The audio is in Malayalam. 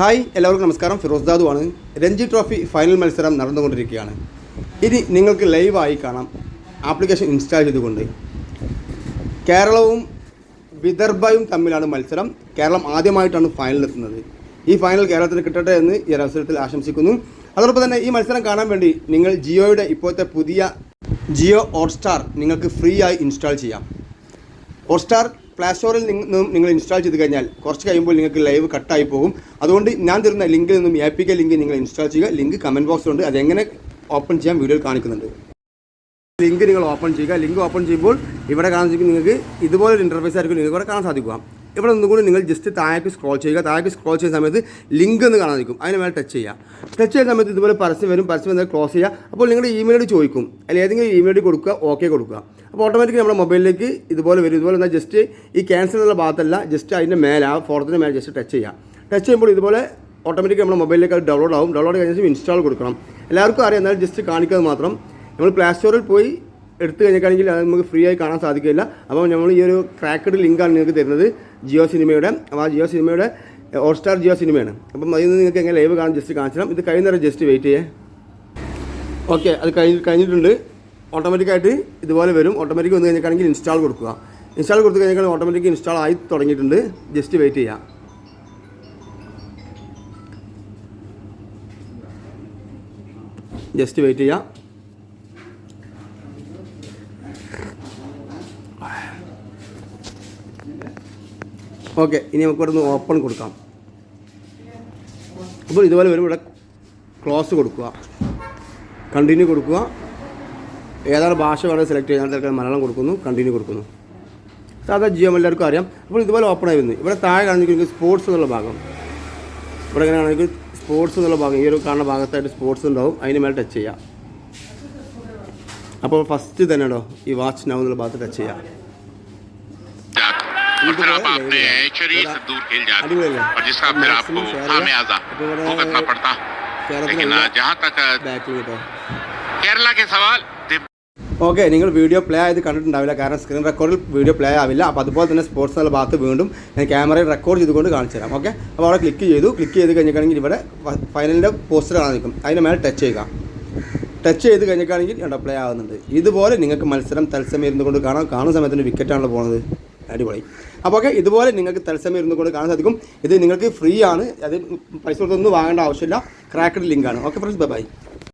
ഹായ് എല്ലാവർക്കും നമസ്കാരം. ഫിറോസ് ദാദു ആണ് രഞ്ജി ട്രോഫി ഫൈനൽ മത്സരം നടന്നുകൊണ്ടിരിക്കുകയാണ്. ഇനി നിങ്ങൾക്ക് ലൈവായി കാണാം. ആപ്ലിക്കേഷൻ ഇൻസ്റ്റാൾ ചെയ്തുകൊണ്ട്. കേരളവും വിദർഭയും തമ്മിലാണ് മത്സരം. കേരളം ആദ്യമായിട്ടാണ് ഫൈനലിലെത്തുന്നത് ഈ ഫൈനൽ കേരളത്തിന് കിട്ടട്ടെ എന്ന് ഈ അവസരത്തിൽ ആശംസിക്കുന്നു. അതോടൊപ്പം തന്നെ ഈ മത്സരം കാണാൻ വേണ്ടി നിങ്ങൾ ജിയോയുടെ ഇപ്പോഴത്തെ പുതിയ ജിയോ ഹോട്ട്സ്റ്റാർ നിങ്ങൾക്ക് ഫ്രീ ആയി ഇൻസ്റ്റാൾ ചെയ്യാം. ഹോട്ട്സ്റ്റാർ പ്ലേ സ്റ്റോറിൽ നിന്നും നിങ്ങൾ ഇൻസ്റ്റാൾ ചെയ്ത് കഴിഞ്ഞാൽ കുറച്ച് കഴിയുമ്പോൾ നിങ്ങൾക്ക് ലൈവ് കട്ടായി പോകും. അതുകൊണ്ട് ഞാൻ തരുന്ന ലിങ്കിൽ നിന്നും എ ലിങ്ക് നിങ്ങൾ ഇൻസ്റ്റാൾ ചെയ്യുക. ലിങ്ക് കമന്റ് ബോക്സിലുണ്ട് അതെങ്ങനെ ഓപ്പൺ ചെയ്യാൻ വീഡിയോയിൽ കാണിക്കുന്നുണ്ട്. ലിങ്ക് നിങ്ങൾ ഓപ്പൺ ചെയ്യുക. ലിങ്ക് ഓപ്പൺ ചെയ്യുമ്പോൾ ഇവിടെ കാണാൻ നിങ്ങൾക്ക് ഇതുപോലൊരു ഇന്റർഫേസ് ആയിരിക്കും. നിങ്ങൾക്ക് ഇവിടെ കാണാൻ സാധിക്കുക ഇവിടെ നിന്നുകൊണ്ട് നിങ്ങൾ ജസ്റ്റ് താഴേക്ക് സ്ക്രോൾ ചെയ്യുക. താഴേക്ക് സ്ക്രോൾ ചെയ്യുന്ന സമയത്ത് ലിങ്ക് എന്ന് കാണാൻ നിൽക്കും. അതിന് മേലെ ടച്ച് ചെയ്യുക. ടച്ച് ചെയ്യുന്ന സമയത്ത് ഇതുപോലെ പരസ്യം വരും. പരസ്യം വന്നാൽ ക്ലോസ് ചെയ്യുക. അപ്പോൾ നിങ്ങളുടെ ഇമെയിൽ ചോദിക്കും. അല്ലെങ്കിൽ ഏതെങ്കിലും ഇമെയിൽ കൊടുക്കുക. ഓക്കെ കൊടുക്കുക. അപ്പോൾ ഓട്ടോമാറ്റിക്കലി നമ്മുടെ മൊബൈലിലേക്ക് ഇതുപോലെ വരും. ഇതുപോലെ എന്നാൽ ജസ്റ്റ് ഈ ക്യാൻസൽ എന്നുള്ള ഭാഗത്തല്ല. ജസ്റ്റ് അതിന്റെ മേലെ ആ ഫോർത്തിന്റെ മേലെ ജസ്റ്റ് ടച്ച് ചെയ്യുക. ടച്ച് ചെയ്യുമ്പോൾ ഇതുപോലെ ഓട്ടോമാറ്റിക്കലി നമ്മുടെ മൊബൈലിലേക്ക് അത് ഡൗൺലോഡ് ആവും. ഡൗൺലോഡ് കഴിഞ്ഞ ഇൻസ്റ്റാൾ കൊടുക്കണം. എല്ലാവർക്കും അറിയാം. എന്നാലും ജസ്റ്റ് കാണിക്കുന്നത് മാത്രം. നമ്മൾ പ്ലേ സ്റ്റോറിൽ പോയി എടുത്തു കഴിഞ്ഞിട്ടാണെങ്കിൽ അത് നമുക്ക് ഫ്രീ ആയി കാണാൻ സാധിക്കില്ല അപ്പോൾ നമ്മൾ ഈ ഒരു ക്രാക്കഡ് ലിങ്കാണ് നിങ്ങൾക്ക് തരുന്നത്. ജിയോ സിനിമയുടെ. അപ്പോൾ ആ ജിയോ സിനിമയുടെ ഹോട്ട്സ്റ്റാർ ജിയോ സിനിമയാണ്. അപ്പം അതിൽ നിന്ന് നിങ്ങൾക്ക് എങ്ങനെ ലൈവ് കാണാൻ ജസ്റ്റ് കാണിച്ചു ഇത് കഴിയുന്നവരെ ജസ്റ്റ് വെയിറ്റ് ചെയ്യേ. ഓക്കെ അത് കഴിഞ്ഞ് കഴിഞ്ഞിട്ടുണ്ട്. ഓട്ടോമാറ്റിക്കായിട്ട് ഇതുപോലെ വരും. ഓട്ടോമാറ്റിക് വന്നു കഴിഞ്ഞിട്ടാണെങ്കിൽ ഇൻസ്റ്റാൾ കൊടുക്കുക. ഇൻസ്റ്റാൾ കൊടുത്ത് കഴിഞ്ഞാൽ ഓട്ടോമാറ്റിക് ഇൻസ്റ്റാൾ ആയി തുടങ്ങിയിട്ടുണ്ട്. ജസ്റ്റ് വെയിറ്റ് ചെയ്യാം. ജസ്റ്റ് വെയിറ്റ് ചെയ്യാം. ഓക്കെ ഇനി നമുക്ക് ഇവിടെ നിന്ന് ഓപ്പൺ കൊടുക്കാം. അപ്പോൾ ഇതുപോലെ വരും ഇവിടെ ക്ലോസ് കൊടുക്കുക. കണ്ടിന്യൂ കൊടുക്കുക. ഏതാണ് ഭാഷ വേണമെങ്കിൽ സെലക്ട് ചെയ്യാൻ മലയാളം കൊടുക്കുന്നു കണ്ടിന്യൂ കൊടുക്കുന്നു. സാധാ ജിയോ എല്ലാവർക്കും അറിയാം. അപ്പോൾ ഇതുപോലെ ഓപ്പൺ ആയി വരുന്നു ഇവിടെ താഴെ കാണിച്ചിരിക്കുന്നത് സ്പോർട്സ് എന്നുള്ള ഭാഗം. ഇവിടെ എങ്ങനെ ആണെങ്കിൽ സ്പോർട്സ് എന്നുള്ള ഭാഗം. ഈ ഒരു കാണുന്ന ഭാഗത്തായിട്ട് സ്പോർട്സ് ഉണ്ടാവും. അതിന് മേലെ ടച്ച് ചെയ്യാം. അപ്പോൾ ഫസ്റ്റ് തന്നെ ഈ വാച്ച് നൗ എന്നുള്ള ഭാഗത്ത് ടച്ച് ചെയ്യാം. फिर आप अपने शरीर से दूर खेल जाते हैं और जिसका फिर आपको खामियाजा भुगतना पड़ता लेकिन जहाँ तक ബാക്കിൽ കേട്ടോ केरला के सवाल दिप- ഓക്കെ നിങ്ങൾ വീഡിയോ പ്ലേ ആയത് കണ്ടിട്ടുണ്ടാവില്ല കാരണം സ്ക്രീൻ റെക്കോർഡിൽ വീഡിയോ പ്ലേ ആവില്ല അപ്പോൾ അതുപോലെ തന്നെ സ്പോർട്സ് എന്നുള്ള ഭാഗത്ത് വീണ്ടും ഞാൻ ക്യാമറയിൽ റെക്കോർഡ് ചെയ്തുകൊണ്ട് കാണിച്ചു തരാം ഓക്കെ അപ്പോൾ അവിടെ ക്ലിക്ക് ചെയ്തു ക്ലിക്ക് ചെയ്ത് കഴിഞ്ഞിട്ടാണെങ്കിൽ ഇവിടെ ഫൈനലിൻ്റെ പോസ്റ്റർ കാണാൻ നിൽക്കും അതിൻ്റെ മേലെ ടച്ച് ചെയ്യുക ടച്ച് ചെയ്ത് കഴിഞ്ഞിട്ടാണെങ്കിൽ ഇവിടെ പ്ലേ ആകുന്നുണ്ട് ഇതുപോലെ നിങ്ങൾക്ക് മത്സരം തത്സമയം ഇരുന്നു കൊണ്ട് കാണാം കാണുന്ന സമയത്തിന് വിക്കറ്റാണല്ലോ പോകുന്നത് അടിപൊളി. അപ്പോൾ ഓക്കെ ഇതുപോലെ നിങ്ങൾക്ക് തത്സമയം ഇരുന്നു കൊണ്ട് കാണാൻ സാധിക്കും. ഇത് നിങ്ങൾക്ക് ഫ്രീ ആണ്. അത് പൈസ കൊടുത്തൊന്നും വാങ്ങേണ്ട ആവശ്യമില്ല. ക്രാക്കഡ് ലിങ്കാണ് ഓക്കെ ഫ്രണ്ട്സ് ബൈ ബൈ